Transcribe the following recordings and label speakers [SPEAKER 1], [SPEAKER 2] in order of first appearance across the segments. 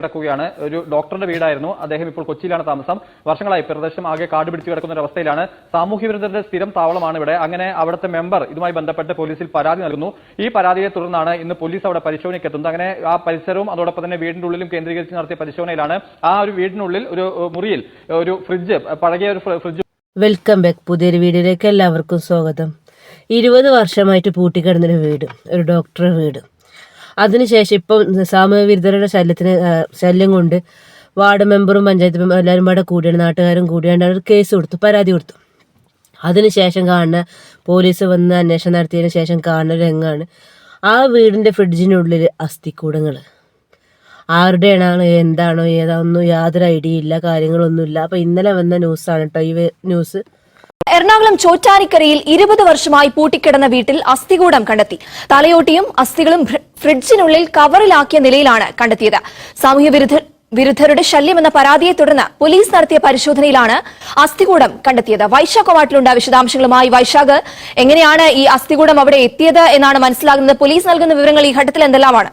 [SPEAKER 1] കിടക്കുകയാണ് ഒരു ഡോക്ടറുടെ വീടായിരുന്നു. അദ്ദേഹം ഇപ്പോൾ കൊച്ചിയിലാണ് താമസം. വർഷങ്ങളായി പ്രദേശം ആകെ കാട് പിടിച്ചു കിടക്കുന്ന ഒരു അവസ്ഥയിലാണ്. സാമൂഹ്യ വിരുദ്ധരുടെ സ്ഥിരം താവളമാണ് ഇവിടെ. അങ്ങനെ അവിടുത്തെ മെമ്പർ ഇതുമായി ബന്ധപ്പെട്ട് പോലീസിൽ പരാതി നൽകുന്നു. ഈ പരാതിയെ തുടർന്നാണ് ഇന്ന് പോലീസ് അവിടെ പരിശോധനയ്ക്ക് എത്തുന്നത്. അങ്ങനെ ആ പരിസരവും അതോടൊപ്പം തന്നെ വീടിന്റെ ഉള്ളിലും കേന്ദ്രീകരിച്ച് നടത്തിയ പരിശോധനയിലാണ് ആ ഒരു വീടിനുള്ളിൽ ഒരു മുറിയിൽ ഒരു ഫ്രിഡ്ജ് പഴകിയ ഒരു ഫ്രിഡ്ജ്
[SPEAKER 2] വെൽക്കം ബാക്ക്. പുതിയൊരു വീഡിയോയിലേക്ക് എല്ലാവർക്കും സ്വാഗതം. ഇരുപത് വർഷമായിട്ട് പൂട്ടിക്കിടന്നൊരു വീട് ഒരു ഡോക്ടറുടെ വീട്. അതിനുശേഷം ഇപ്പം സാമൂഹ്യ വിരുദ്ധരുടെ ശല്യത്തിന് ശല്യം കൊണ്ട് വാർഡ് മെമ്പറും പഞ്ചായത്ത് മെമ്പറും എല്ലാവരും കൂടെ കൂടിയാണ് നാട്ടുകാരും കൂടിയാണ് അവർ കേസ് കൊടുത്തു പരാതി കൊടുത്തു. അതിനുശേഷം കാണുന്ന പോലീസ് വന്ന് അന്വേഷണം നടത്തിയതിന് ശേഷം കാണുന്ന രംഗമാണ് ആ വീടിന്റെ ഫ്രിഡ്ജിനുള്ളിൽ അസ്ഥിക്കൂടങ്ങൾ ആരുടെയാണോ എന്താണോ ഏതാണെന്നോ യാതൊരു ഐഡിയ ഇല്ല കാര്യങ്ങളൊന്നുമില്ല അപ്പോൾ ഇന്നലെ വന്ന ന്യൂസാണ് കേട്ടോ ഈ ന്യൂസ്.
[SPEAKER 3] എറണാകുളം ചോറ്റാനിക്കരയിൽ ഇരുപത് വർഷമായി പൂട്ടിക്കിടന്ന വീട്ടിൽ അസ്ഥികൂടം കണ്ടെത്തി. തലയോട്ടിയും അസ്ഥികളും ഫ്രിഡ്ജിനുള്ളിൽ കവറിലാക്കിയ നിലയിലാണ് കണ്ടെത്തിയത്. സാമൂഹ്യ വിരുദ്ധ വിരുദ്ധരുടെ ശല്യമെന്ന പരാതിയെ തുടർന്ന് പോലീസ് നടത്തിയ പരിശോധനയിലാണ് അസ്ഥികൂടം കണ്ടെത്തിയത്. വൈശാഖ് കോവാട്ടിലുണ്ട് വിശദാംശങ്ങളുമായി വൈശാഖ്. എങ്ങനെയാണ് ഈ അസ്ഥികൂടം അവിടെ എത്തിയത് എന്നാണ് മനസ്സിലാകുന്നത്? പോലീസ് നൽകുന്ന വിവരങ്ങൾ ഈ ഘട്ടത്തിൽ എന്തെല്ലാമാണ്?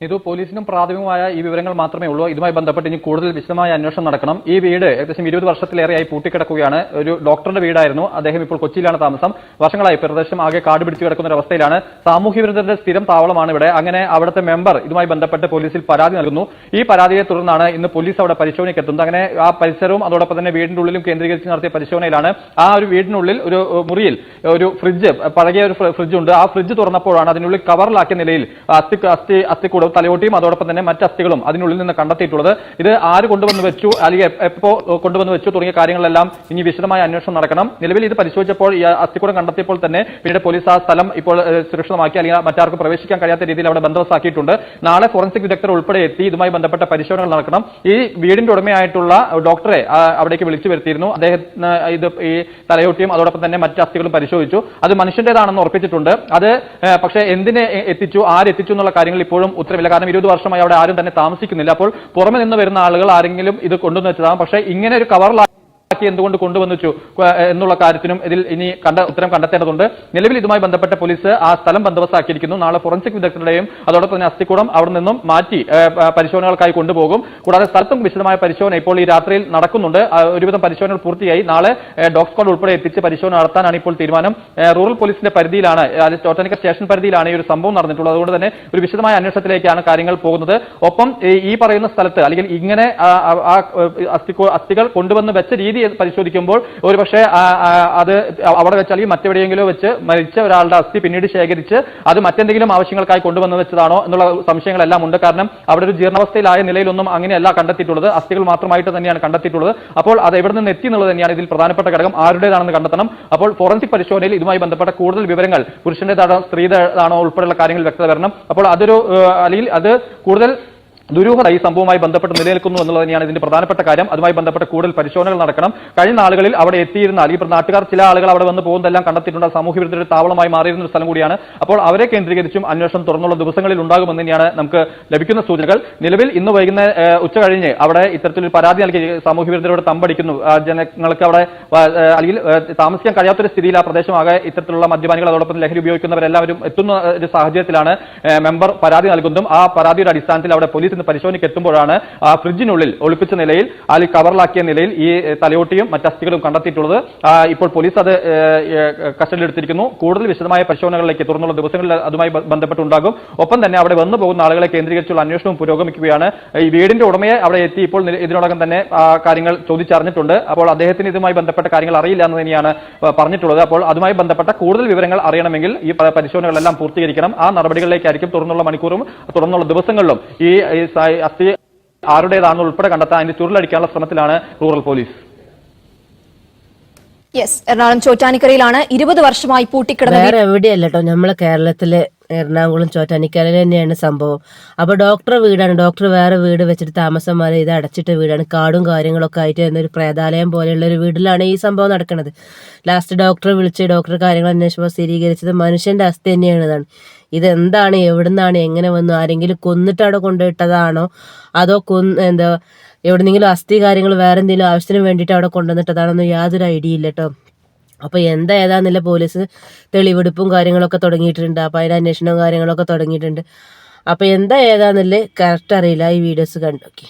[SPEAKER 1] ഇത് പോലീസിനും പ്രാഥമികമായ ഈ വിവരങ്ങൾ മാത്രമേ ഉള്ളൂ. ഇതുമായി ബന്ധപ്പെട്ട് ഇനി കൂടുതൽ വിശദമായ അന്വേഷണം നടക്കണം. ഈ വീട് ഏകദേശം ഇരുപത് വർഷത്തിലേറെയായി പൂട്ടിക്കിടക്കുകയാണ്. ഒരു ഡോക്ടറുടെ വീടായിരുന്നു. അദ്ദേഹം ഇപ്പോൾ കൊച്ചിയിലാണ് താമസം. വർഷങ്ങളായി പ്രദേശം ആകെ കാട് പിടിച്ചു കിടക്കുന്ന ഒരു അവസ്ഥയിലാണ് സാമൂഹ്യ വിരുദ്ധരുടെ സ്ഥിരം താവളമാണ് ഇവിടെ. അങ്ങനെ അവിടുത്തെ മെമ്പർ ഇതുമായി ബന്ധപ്പെട്ട് പോലീസിൽ പരാതി നൽകുന്നു. ഈ പരാതിയെ തുടർന്നാണ് ഇന്ന് പോലീസ് അവിടെ പരിശോധനയ്ക്ക് എത്തുന്നത്. അങ്ങനെ ആ പരിസരവും അതോടൊപ്പം തന്നെ വീടിന്റെ ഉള്ളിലും കേന്ദ്രീകരിച്ച് നടത്തിയ പരിശോധനയിലാണ് ആ ഒരു വീടിനുള്ളിൽ ഒരു മുറിയിൽ ഒരു ഫ്രിഡ്ജ് പഴകിയ ഒരു ഫ്രിഡ്ജ് ഉണ്ട്. ആ ഫ്രിഡ്ജ് തുറന്നപ്പോഴാണ് അതിനുള്ളിൽ കവറിലാക്കിയ നിലയിൽ അസ്ഥി അസ്ഥി അസ്ഥിക്കൂടവും തലയോട്ടിയും അതോടൊപ്പം തന്നെ മറ്റ് അസ്ഥികളും അതിനുള്ളിൽ നിന്ന് കണ്ടെത്തിയിട്ടുള്ളത്. ഇത് ആര് കൊണ്ടുവന്ന് വെച്ചു അല്ലെങ്കിൽ എപ്പ- കൊണ്ടുവന്ന് വെച്ചു തുടങ്ങിയ കാര്യങ്ങളെല്ലാം ഇനി വിശദമായ അന്വേഷണം നടക്കണം. നിലവിൽ ഇത് പരിശോധിച്ചപ്പോൾ ഈ അസ്ഥിക്കൂടം കണ്ടെത്തിയപ്പോൾ തന്നെ പിന്നീട് പോലീസ് ആ സ്ഥലം ഇപ്പോൾ സുരക്ഷിതമാക്കി അല്ലെങ്കിൽ മറ്റാർക്കും പ്രവേശിക്കാൻ കഴിയാത്ത രീതിയിൽ അവിടെ ബന്ധവസാക്കിയിട്ടുണ്ട് നാളെ ഫോറൻസിക് വിദഗ്ധർ ഉൾപ്പെടെ എത്തി ഇതുമായി ബന്ധപ്പെട്ട പരിശോധനകൾ നടക്കണം. ഈ വീടിന്റെ ഉടമയായിട്ടുള്ള ഡോക്ടറെ അവിടേക്ക് വിളിച്ചു വരുത്തിയിരുന്നു. അദ്ദേഹത്തിന് ഇത് ഈ തലയോട്ടിയും അതോടൊപ്പം തന്നെ മറ്റ് അസ്ഥികളും പരിശോധിച്ചു. അത് മനുഷ്യന്റേതാണെന്ന് ഉറപ്പിച്ചിട്ടുണ്ട്. അത് പക്ഷേ എന്തിനെ എത്തിച്ചു ആരെത്തിച്ചു എന്നുള്ള കാര്യങ്ങൾ ഇപ്പോഴും ഉത്തരവില്ല കാരണം ഇരുപത് വർഷമായി അവിടെ ആരും തന്നെ താമസിക്കുന്നില്ല. അപ്പോൾ പുറമെ നിന്ന് വരുന്ന ആളുകൾ ആരെങ്കിലും ഇത് കൊണ്ടുവന്ന് വെച്ചതാണ് പക്ഷേ ഇങ്ങനെ ഒരു കവറിലാക്കി എന്തുകൊണ്ട് കൊണ്ടുവന്നു എന്നുള്ള കാര്യത്തിനും ഇതിൽ ഇനി കണ്ട ഉത്തരം കണ്ടെത്തേണ്ടതുണ്ട്. നിലവിൽ ഇതുമായി ബന്ധപ്പെട്ട പോലീസ് ആ സ്ഥലം ബന്ദോബസ്താക്കിയിരിക്കുന്നു. നാളെ ഫോറൻസിക് വിദഗ്ധരുടെയും അതോടൊപ്പം തന്നെ അസ്ഥിക്കൂടം അവിടെ നിന്നും മാറ്റി പരിശോധനകൾക്കായി കൊണ്ടുപോകും. കൂടാതെ സ്ഥലത്തും വിശദമായ പരിശോധന ഇപ്പോൾ ഈ രാത്രിയിൽ നടക്കുന്നുണ്ട്. ഒരുവിധം പരിശോധനകൾ പൂർത്തിയായി. നാളെ ഡോഗ് സ്ക്വാഡ് ഉൾപ്പെടെ എത്തിച്ച് പരിശോധന നടത്താനാണ് ഇപ്പോൾ തീരുമാനം. റൂറൽ പോലീസിന്റെ പരിധിയിലാണ് ചോട്ടനിക്കർ സ്റ്റേഷൻ പരിധിയിലാണ് ഈ ഒരു സംഭവം നടന്നിട്ടുള്ളത്. അതുകൊണ്ട് തന്നെ ഒരു വിശദമായ അന്വേഷണത്തിലേക്കാണ് കാര്യങ്ങൾ പോകുന്നത്. ഒപ്പം ഈ- പറയുന്ന സ്ഥലത്ത് അല്ലെങ്കിൽ ഇങ്ങനെ അസ്ഥികൾ കൊണ്ടുവന്ന് വെച്ച രീതി പരിശോധിക്കുമ്പോൾ ഒരുപക്ഷെ അത് അവിടെ വെച്ച് അല്ലെങ്കിൽ മറ്റെവിടെയെങ്കിലും വെച്ച് മരിച്ച ഒരാളുടെ അസ്ഥി പിന്നീട് ശേഖരിച്ച് അത് മറ്റെന്തെങ്കിലും ആവശ്യങ്ങൾക്കായി കൊണ്ടുവന്ന് വെച്ചതാണോ എന്നുള്ള സംശയങ്ങളെല്ലാം ഉണ്ട്. കാരണം അവിടെ ഒരു ജീർണാവസ്ഥയിലായ നിലയിലൊന്നും അങ്ങനെയല്ല കണ്ടെത്തിയിട്ടുള്ളത്. അസ്ഥികൾ മാത്രമായിട്ട് തന്നെയാണ് കണ്ടെത്തിയിട്ടുള്ളത്. അപ്പോൾ അത് എവിടെ നിന്ന് എത്തി എന്നുള്ളത് തന്നെയാണ് ഇതിൽ പ്രധാനപ്പെട്ട ഘടകം. ആരുടേതാണെന്ന് കണ്ടെത്തണം. അപ്പോൾ ഫോറൻസിക് പരിശോധനയിൽ ഇതുമായി ബന്ധപ്പെട്ട കൂടുതൽ വിവരങ്ങൾ പുരുഷന്റേതാണോ സ്ത്രീതാണോ ഉൾപ്പെടെയുള്ള കാര്യങ്ങൾ വ്യക്തത വരണം. അപ്പോൾ അതൊരു അല്ലെങ്കിൽ അത് കൂടുതൽ ദുരൂഹത ഈ സംഭവവുമായി ബന്ധപ്പെട്ട് നിലനിൽക്കുന്നു എന്നുള്ളത് തന്നെയാണ് ഇതിന്റെ പ്രധാനപ്പെട്ട കാര്യം. അതുമായി ബന്ധപ്പെട്ട് കൂടുതൽ പരിശോധനകൾ നടക്കണം. കഴിഞ്ഞ ആളുകളിൽ അവിടെ എത്തിയിരുന്നാൽ ഈ നാട്ടുകാർ ചില ആളുകൾ അവിടെ വന്ന് പോകുന്നതെല്ലാം കണ്ടെത്തിയിട്ടുണ്ട്. സാമൂഹ്യ വിരുദ്ധരുടെ താവളമായി മാറിയിരുന്ന ഒരു സ്ഥലം കൂടിയാണ്. അപ്പോൾ അവരെ കേന്ദ്രീകരിച്ചും അന്വേഷണം തുറന്നുള്ള ദിവസങ്ങളിൽ ഉണ്ടാകുമെന്ന് തന്നെയാണ് നമുക്ക് ലഭിക്കുന്ന സൂചനകൾ. നിലവിൽ ഇന്ന് വൈകുന്നേരം ഉച്ച കഴിഞ്ഞ് അവിടെ ഇത്തരത്തിലൊരു പരാതി നൽകി സാമൂഹ്യ വിരുദ്ധരോട് തമ്പടിക്കുന്നു ജനങ്ങൾക്ക് അവിടെ അല്ലെങ്കിൽ താമസിക്കാൻ കഴിയാത്തൊരു സ്ഥിതിയിൽ ആ പ്രദേശമാകെ ഇത്തരത്തിലുള്ള മദ്യപാനികൾ അതോടൊപ്പം ലഹരി ഉപയോഗിക്കുന്നവരെല്ലാവരും എത്തുന്ന ഒരു സാഹചര്യത്തിലാണ് മെമ്പർ പരാതി നൽകുന്നതും ആ പരാതിയുടെ അടിസ്ഥാനത്തിൽ അവിടെ പോലീസ് പരിശോധനയ്ക്ക് എത്തുമ്പോഴാണ് ആ ഫ്രിഡ്ജിനുള്ളിൽ ഒളിപ്പിച്ച നിലയിൽ അല്ലെങ്കിൽ കവറിലാക്കിയ നിലയിൽ ഈ തലയോട്ടിയും മറ്റ് അസ്ഥികളും കണ്ടെത്തിയിട്ടുള്ളത്. ഇപ്പോൾ പോലീസ് അത് കസ്റ്റഡിയിൽ എടുത്തിരിക്കുന്നു കൂടുതൽ വിശദമായ പരിശോധനകളിലേക്ക് തുറന്നുള്ള ദിവസങ്ങളിൽ അതുമായി ബന്ധപ്പെട്ടുണ്ടാകും. ഒപ്പം തന്നെ അവിടെ വന്നു പോകുന്ന ആളുകളെ കേന്ദ്രീകരിച്ചുള്ള അന്വേഷണവും പുരോഗമിക്കുകയാണ്. ഈ വീടിന്റെ ഉടമയെ അവിടെ എത്തി ഇപ്പോൾ ഇതിനോടകം തന്നെ കാര്യങ്ങൾ ചോദിച്ചറിഞ്ഞിട്ടുണ്ട്. അപ്പോൾ അദ്ദേഹത്തിന് ഇതുമായി ബന്ധപ്പെട്ട കാര്യങ്ങൾ അറിയില്ല എന്ന് തന്നെയാണ് പറഞ്ഞിട്ടുള്ളത്. അപ്പോൾ അതുമായി ബന്ധപ്പെട്ട കൂടുതൽ വിവരങ്ങൾ അറിയണമെങ്കിൽ ഈ പരിശോധനകളെല്ലാം പൂർത്തീകരിക്കണം. ആ നടപടികളിലേക്കായിരിക്കും തുടർന്നുള്ള മണിക്കൂറും തുടർന്നുള്ള ദിവസങ്ങളിലും ഈ ഈ സ- അസ്ഥി ആരുടേതാണെന്ന് ഉൾപ്പെടെ കണ്ടെത്താൻ അതിന്റെ ചുരുളടിക്കാനുള്ള ശ്രമത്തിലാണ് റൂറൽ പോലീസ്.
[SPEAKER 3] യെസ് എറണാകുളം ചോറ്റാനിക്കരയിലാണ് ഇരുപത് വർഷമായി പൂട്ടിക്കിടന്ന
[SPEAKER 2] വേറെ എവിടെയല്ല കേട്ടോ നമ്മളെ കേരളത്തിലെ എറണാകുളം ചോറ്റാനിക്കരയിൽ തന്നെയാണ് സംഭവം. അപ്പോൾ ഡോക്ടർ വീടാണ് ഡോക്ടർ വേറെ വീട് വെച്ചിട്ട് താമസം മാറി ഇത് അടച്ചിട്ട വീടാണ്. കാടും കാര്യങ്ങളൊക്കെ ആയിട്ട് എന്നൊരു പ്രേതാലയം പോലെയുള്ള ഒരു വീട്ടിലാണ് ഈ സംഭവം നടക്കുന്നത് ലാസ്റ്റ് ഡോക്ടറെ വിളിച്ച് ഡോക്ടർ കാര്യങ്ങൾ അന്വേഷിച്ചപ്പോൾ സ്ഥിരീകരിച്ചത് മനുഷ്യന്റെ അസ്ഥി തന്നെയാണ് ഇതാണ്. ഇതെന്താണ്? എവിടുന്നാണ്? എങ്ങനെ വന്നു? ആരെങ്കിലും കൊന്നിട്ട് അവിടെ കൊണ്ടുപോയിട്ടതാണോ? അതോ കൊന്ന് എന്താ എവിടെന്നെങ്കിലും അസ്ഥി കാര്യങ്ങൾ വേറെ എന്തെങ്കിലും ആവശ്യത്തിന് വേണ്ടിയിട്ട് അവിടെ കൊണ്ടുവന്നിട്ടതാണെന്ന് യാതൊരു ഐഡിയ ഇല്ല കേട്ടോ. അപ്പോൾ എന്താ ഏതാന്നില്ല പോലീസ് തെളിവെടുപ്പും കാര്യങ്ങളൊക്കെ തുടങ്ങിയിട്ടുണ്ട്. അപ്പോൾ അതിന്റെ അന്വേഷണവും കാര്യങ്ങളൊക്കെ തുടങ്ങിയിട്ടുണ്ട്. അപ്പോൾ എന്താ ഏതാന്നില്ല കറക്റ്റ് അറിയില്ല. ഈ വീഡിയോസ് കണ്ടോക്കി